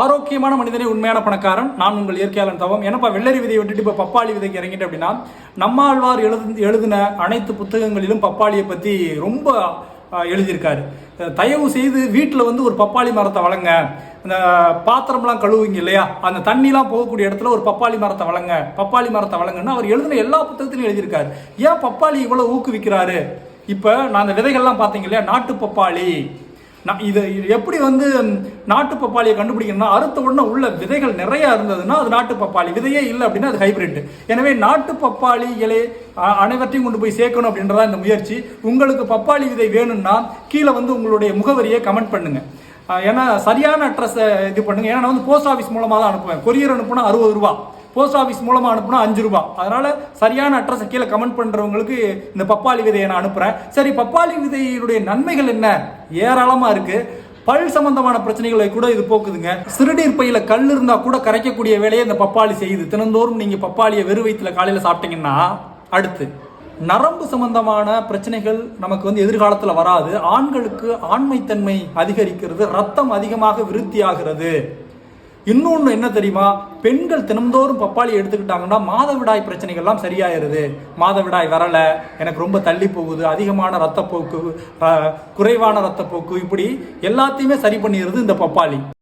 ஆரோக்கியமான மனிதனே உண்மையான பணக்காரன். நான் உங்கள் இயற்கையாளன் தவம். ஏன்னப்பா வெள்ளரி விதையை விட்டுட்டு இப்போ பப்பாளி விதைக்கு இறங்கிட்டு அப்படின்னா நம்மாழ்வார் எழுது எழுதின அனைத்து புத்தகங்களிலும் பப்பாளியை பற்றி ரொம்ப எழுதியிருக்காரு. தயவு செய்து வீட்டில் வந்து ஒரு பப்பாளி மரத்தை வளங்க. அந்த பாத்திரம்லாம் கழுவுங்க இல்லையா? அந்த தண்ணிலாம் போகக்கூடிய இடத்துல ஒரு பப்பாளி மரத்தை வளங்க. பப்பாளி மரத்தை வளங்கன்னு அவர் எழுதின எல்லா புத்தகத்திலையும் எழுதியிருக்காரு. ஏன் பப்பாளி இவ்வளோ ஊக்குவிக்கிறாரு? இப்போ நான் அந்த விதைகள்லாம் பார்த்தீங்க இல்லையா? நாட்டு பப்பாளி. நான் இது இது எப்படி வந்து நாட்டு பப்பாளியை கண்டுபிடிக்கணும்னா அறுத்த உடனே உள்ள விதைகள் நிறைய இருந்ததுன்னா அது நாட்டு பப்பாளி. விதையே இல்லை அப்படின்னா அது ஹைபிரிட் எனவே நாட்டு பப்பாளி இலை அனைவற்றையும் கொண்டு போய் சேர்க்கணும் அப்படின்றதா இந்த முயற்சி. உங்களுக்கு பப்பாளி விதை வேணும்னா கீழே வந்து உங்களுடைய முகவரியை கமெண்ட் பண்ணுங்க. ஏன்னா சரியான அட்ரஸை இது பண்ணுங்க. ஏன்னா நான் வந்து போஸ்ட் ஆஃபீஸ் மூலமாக தான் அனுப்புவேன். கொரியர் அனுப்புனா அறுபது ரூபா. போஸ்ட் ஆஃபீஸ் மூலமாக அனுப்புனா அஞ்சு ரூபா. அதனால சரியான அட்ரஸை கீழே கமெண்ட் பண்ணுறவங்களுக்கு இந்த பப்பாளி விதையை நான் அனுப்புகிறேன் சரி பப்பாளி விதையினுடைய நன்மைகள் என்ன? ஏராளமாக இருக்குது பல் சம்பந்தமான பிரச்சனைகளை கூட இது போக்குதுங்க. சிறுநீர் பையில கல் இருந்தா கூட கரைக்கக்கூடிய வேலையை இந்த பப்பாளி செய்யுது. தினந்தோறும் நீங்க பப்பாளியை வெறு வயிற்றுல காலையில சாப்பிட்டீங்கன்னா அடுத்து நரம்பு சம்பந்தமான பிரச்சனைகள் நமக்கு வந்து எதிர்காலத்தில் வராது. ஆண்களுக்கு ஆண்மைத்தன்மை அதிகரிக்கிறது ரத்தம் அதிகமாக விருத்தியாகிறது. இன்னொன்று என்ன தெரியுமா? பெண்கள் தினம்தோறும் பப்பாளி எடுத்துக்கிட்டாங்கன்னா மாதவிடாய் பிரச்சனைகள்லாம் சரியாயிருது. மாதவிடாய் வரலை எனக்கு ரொம்ப தள்ளி போகுது அதிகமான ரத்தப்போக்கு குறைவான ரத்தப்போக்கு இப்படி எல்லாத்தையுமே சரி பண்ணிடுறது இந்த பப்பாளி.